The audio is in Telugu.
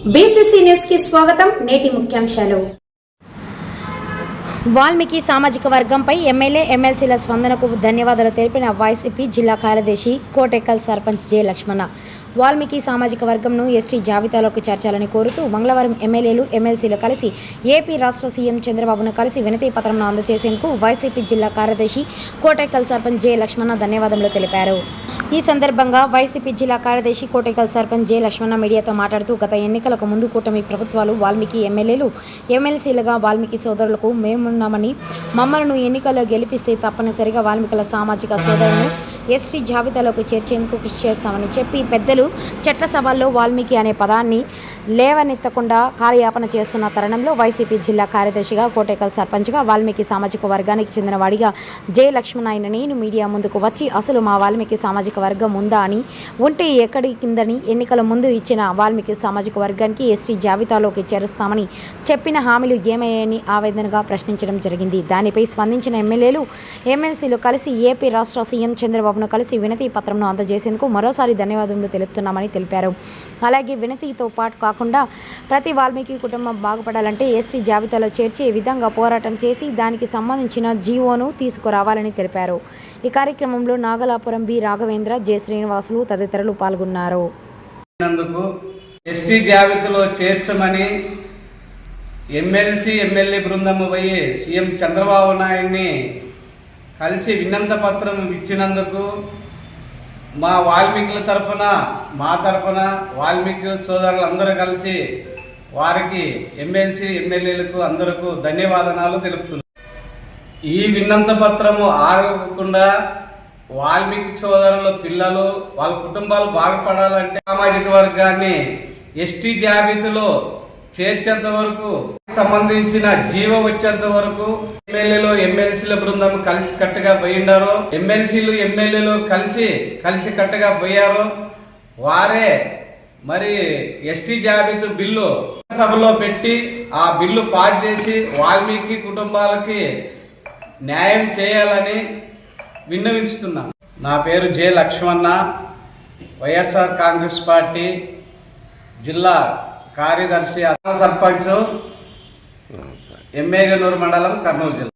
కి స్వాగతం నేటి ముఖ్యాంశాలు. వాల్మీకి సామాజిక వర్గంపై ఎమ్మెల్యే ఎమ్మెల్సీల స్పందనకు ధన్యవాదాలు తెలిపిన వైసీపీ జిల్లా కార్యదర్శి కోటెక్కల్ సర్పంచ్ జె లక్ష్మణ. వాల్మీకి సామాజిక వర్గంను ఎస్టీ జాబితాలోకి చేర్చాలని కోరుతూ మంగళవారం ఎమ్మెల్యేలు ఎమ్మెల్సీలు కలిసి ఏపీ రాష్ట్ర సీఎం చంద్రబాబును కలిసి వినతి పత్రంను అందజేసేందుకు వైసీపీ జిల్లా కార్యదర్శి కోటెక్కల్ సర్పంచ్ జె లక్ష్మణ ధన్యవాదములు తెలిపారు. ఈ సందర్భంగా వైసీపీ జిల్లా కార్యదర్శి కోటేకల్ సర్పంచ్ జె లక్ష్మణ మీడియాతో మాట్లాడుతూ గత ఎన్నికలకు ముందు కూటమి ప్రభుత్వాలు వాల్మీకి ఎమ్మెల్యేలు ఎమ్మెల్సీలుగా వాల్మీకి సోదరులకు మేమున్నామని మమ్మల్ని ఎన్నికల్లో గెలిపిస్తే తప్పనిసరిగా వాల్మీకుల సామాజిక సోదరులను ఎస్టీ జాబితాలోకి చేర్చేందుకు కృషి చేస్తామని చెప్పి పెద్దలు చట్టసభల్లో వాల్మీకి అనే పదాన్ని లేవనెత్తకుండా కార్యాపన చేస్తున్న తరుణంలో వైసీపీ జిల్లా కార్యదర్శిగా కోటేకల్ సర్పంచ్గా వాల్మీకి సామాజిక వర్గానికి చెందిన వాడిగా జె నేను మీడియా ముందుకు వచ్చి అసలు మా వాల్మీకి సామాజిక వర్గం ఉందా? అని ఉంటే ఎక్కడి కిందని ఎన్నికల ముందు ఇచ్చిన వాల్మీకి సామాజిక వర్గానికి ఎస్టీ జాబితాలోకి చేరుస్తామని చెప్పిన హామీలు ఏమయ్యాయని ఆవేదనగా ప్రశ్నించడం జరిగింది. దానిపై స్పందించిన ఎమ్మెల్యేలు ఎమ్మెల్సీలు కలిసి ఏపీ రాష్ట్ర సీఎం చంద్రబాబు చంద్రబాబును కలిసి వినతి పత్రంను అందజేసేందుకు మరోసారి ధన్యవాదములు తెలుపుతున్నామని తెలిపారు. అలాగే వినతితో పాటు కాకుండా ప్రతి వాల్మీకి కుటుంబం బాగుపడాలంటే ఎస్టీ జాబితాలో చేర్చే విధంగా పోరాటం చేసి దానికి సంబంధించిన జీవోను తీసుకురావాలని తెలిపారు. ఈ కార్యక్రమంలో నాగలాపురం బి. రాఘవేంద్ర జె. శ్రీనివాసులు తదితరులు పాల్గొన్నారు. ఎస్టీ జాబితాలో చేర్చమని ఎమ్మెల్సీ ఎమ్మెల్యే బృందము పోయి సీఎం చంద్రబాబు నాయుడిని కలిసి విన్నంత పత్రం ఇచ్చినందుకు మా వాల్మీకుల తరపున మా తరపున వాల్మీకి సోదరులు అందరూ కలిసి వారికి ఎమ్మెల్సీ ఎమ్మెల్యేలకు అందరకు ధన్యవాదనాలు తెలుపుతున్నారు ఈ విన్నంత పత్రము ఆగకుండా వాల్మీకి సోదరుల పిల్లలు వాళ్ళ కుటుంబాలు బాగుపడాలంటే సామాజిక వర్గాన్ని ఎస్టీ జాబితాలో చేర్చేంత వరకు సంబంధించిన జీవ వచ్చేంత వరకు ఎమ్మెల్యేలు ఎమ్మెల్సీల బృందం కలిసి కట్టుగా పోయిండారు ఎమ్మెల్సీలు ఎమ్మెల్యేలు కలిసి కలిసి కట్టుగా పోయారు వారే మరి ఎస్టీ జాబితా బిల్లు సభలో పెట్టి ఆ బిల్లు పాస్ చేసి వాల్మీకి కుటుంబాలకి న్యాయం చేయాలని విన్నవించుతున్నా. నా పేరు J Lakshmana YSR Congress party జిల్లా కార్యదర్శి సర్పంచ్. ఎమ్మెగనూరు మండలం కర్నూలు జిల్లా.